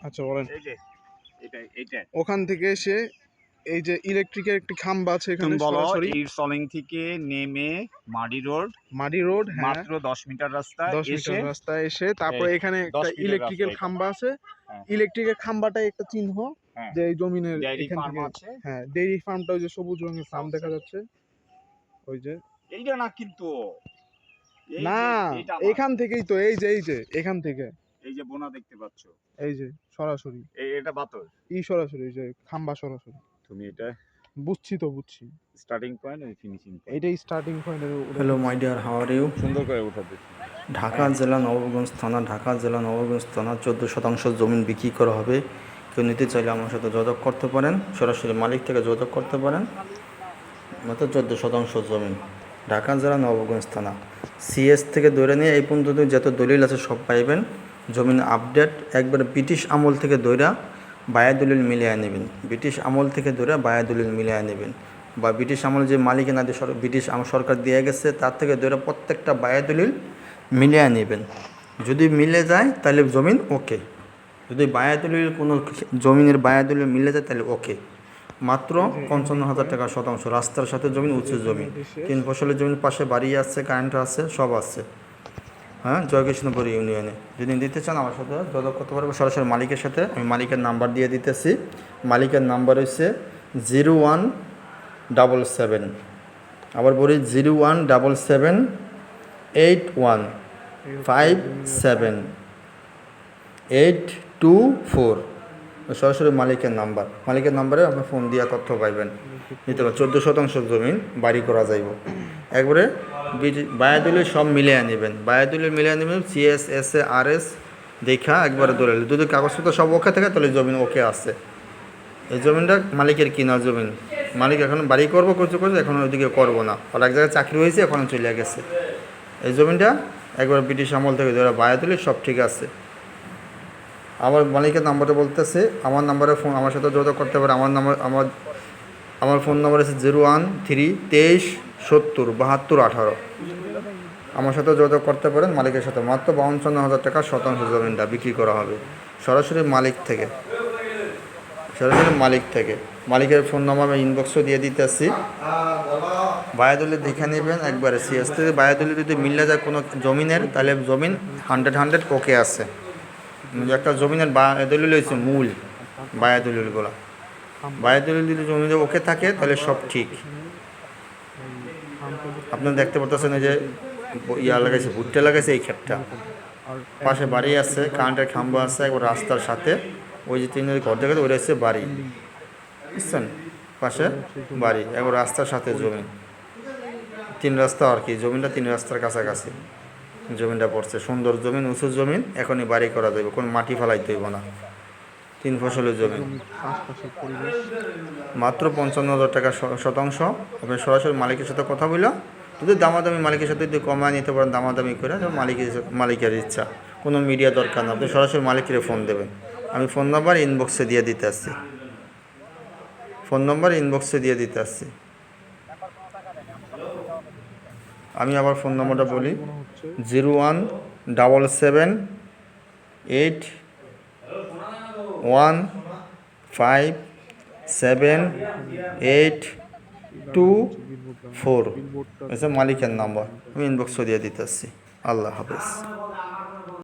আচ্ছা বলেন। ওখান থেকে এসে এই যে ইলেকট্রিকের একটি খাম্বা আছে এখানে বলো সরাসরি। এই সলিং থেকে নেমে মাডি রোড। মাটি রোড হ্যাঁ। মাত্র দশ মিটার রাস্তা দশ এসে মিটার রাস্তায় এসে তারপর এখানে একটা ইলেকট্রিকের খাম্বা আছে। হ্যাঁ। ইলেকট্রিকের খাম্বাটাই একটা চিহ্ন হ্যাঁ। যে এই জমিনের এখান আছে। হ্যাঁ ডেইরি ফার্মটা ওই যে সবুজ রঙের ফার্ম দেখা যাচ্ছে। ওই যে। এইটা না কিন্তু। না এখান থেকেই তো এই যে এই যে এখান থেকে। এই যে বোনা দেখতে পাচ্ছ? এই যে সরাসরি। এই এটা বাতর ই সরাসরি এই যে খাম্বা সরাসরি। তুমি এটা বুঝছি তো বুঝছি। স্টার্টিং পয়েন্ট ওই ফিনিশিং এইটাই স্টার্টিং পয়েন্টের hello my dear how are you সুন্দর করে উঠাতে ঢাকা জেলা নবাবগঞ্জ থানা ঢাকা জেলা নবাবগঞ্জ থানা চোদ্দ শতাংশ জমিন বিক্রি করা হবে। কেউ নিতে চাইলে আমার সাথে যোগাযোগ করতে পারেন। সরাসরি মালিক থেকে যোগাযোগ করতে পারেন। মাত্র চোদ্দ শতাংশ জমিন। ঢাকা জেলা নবাবগঞ্জ থানা। সিএস থেকে ধরে নিয়ে এই পর্যন্ত যত দলিল আছে সব পাইবেন। জমিন আপডেট একবার ব্রিটিশ আমল থেকে দৈরা বায়া দলিল মিলিয়ে নেবেন। ব্রিটিশ আমল থেকে ধরে বায়া দলিল মিলিয়ে নেবেন। বা ব্রিটিশ আমল যে মালিকানা ব্রিটিশ আম সরকার দিয়ে গেছে, তার থেকে ধরে প্রত্যেকটা বায়া দলিল মিলিয়ে নেবেন। যদি মিলে যায়, তাহলে জমিন ওকে যদি বায়া দলিল কোনো জমিনের বায়া দলিল মিলে যায়, তাহলে ওকে মাত্র পঞ্চান্ন হাজার টাকা শতাংশ। রাস্তার সাথে জমিন, উঁচু জমি তিন ফসলের জমির পাশে বাড়ি আছে কারেন্ট আছে, সব আছে। হ্যাঁ জয়কৃষ্ণপুর ইউনিয়নে। যদি দিতে চান আমার সাথে, যোগাযোগ করতে পারব। সরাসরি মালিকের সাথে আমি মালিকের নাম্বার দিয়ে দিতেছি। মালিকের নাম্বার হচ্ছে জিরো ওয়ান ডাবল সেভেন। আবার বলি zero one double seven eight one five seven eight two four. সরাসরি মালিকের নাম্বার। মালিকের নাম্বারে আপনি ফোন দিয়ে তথ্য পাইবেন। নিতে পারেন চোদ্দ শতাংশ জমিন বাড়ি করা যাইব। একবারে বায়াদুলি সব মিলিয়ে নেবেন। বায়াদুলি মিলিয়ে নেবেন CS S A R S দেখা একবারে দলিল যদি কাগজপত্র সব ওকে থাকে, তাহলে জমিন ওকে আছে। এই জমিনটা মালিকের কিনা জমিন। মালিক এখন বাড়ি করব করছে করছে এখন ওইদিকে করব না। আর এক জায়গায় চাকরি হয়েছে, এখন চলে গেছে। এই জমিনটা একবার ব্রিটিশ আমল থেকে ধরে বায়াদুলি সব ঠিক আছে। আমার মালিকের নাম্বারটা বলতেছে, আমার নাম্বারে ফোন, আমার সাথে যোগাযোগ করতে পারে, আমার নাম্বার, আমার আমার ফোন নাম্বার আছে জিরো ওয়ান থ্রি তেইশ সত্তর বাহাত্তর আঠারো। আমার সাথে যোগাযোগ করতে পারেন, মালিকের সাথে মাত্র বাউন্ন হাজার টাকা শতাংশ জমিনটা বিক্রি করা হবে। সরাসরি মালিক থেকে, সরাসরি মালিক থেকে। মালিকের ফোন নাম্বার আমি ইনবক্সও দিয়ে দিতেছি। বায়াদুলি দেখে নেবেন একবারে সিএস থেকে বায়াদুলি যদি মিলে যায় কোনো জমিনের, তাহলে জমিন হান্ড্রেড হান্ড্রেড ওকে আছে। একটা জমিনের বায়াদলিল হয়েছে মূল বায়াদলিলগুলো বায়াদলিল যদি জমিনে ওকে থাকে তাহলে সব ঠিক। আপনারা দেখতে এই যে ইয়া লাগাইছে ভুট্টা লাগাইছে এই ক্ষেতটা। পাশে বাড়ি আছে কারেন্টের খাম্বা আছে একবার রাস্তার সাথে। ওই যে তিন ঘর দেখে ওইটা হচ্ছে বাড়ি। বুঝছেন? পাশে বাড়ি একবার রাস্তার সাথে জমি। তিন রাস্তা আর কি জমিটা তিন রাস্তার কাছাকাছি। জমিটা পড়ছে সুন্দর জমিন উঁচু জমিন এখনই বাড়ি করা যাবে কোনো মাটি ফেলাইতে হইব না। তিন ফসলের জমি। মাত্র পঞ্চান্ন হাজার টাকা শতাংশ। আপনি সরাসরি মালিকের সাথে কথা বললে। যদি দামাদামি মালিকের সাথে যদি কমায় নিতে পারেন দামাদামি করে মালিকের মালিকের ইচ্ছা। কোনো মিডিয়া দরকার না। আপনি সরাসরি মালিকের ফোন দেবেন। আমি ফোন নাম্বার ইনবক্সে দিয়ে দিতে আসছি। ফোন নাম্বার ইনবক্সে দিয়ে দিতে আসছি। আমি আবার ফোন নম্বরটা বলি। Zero one double seven eight one, five, seven, eight, two, four. এসে মালিকের নাম্বার। আমি ইনবক্সও দিয়ে আসছি আল্লাহ হাফেজ।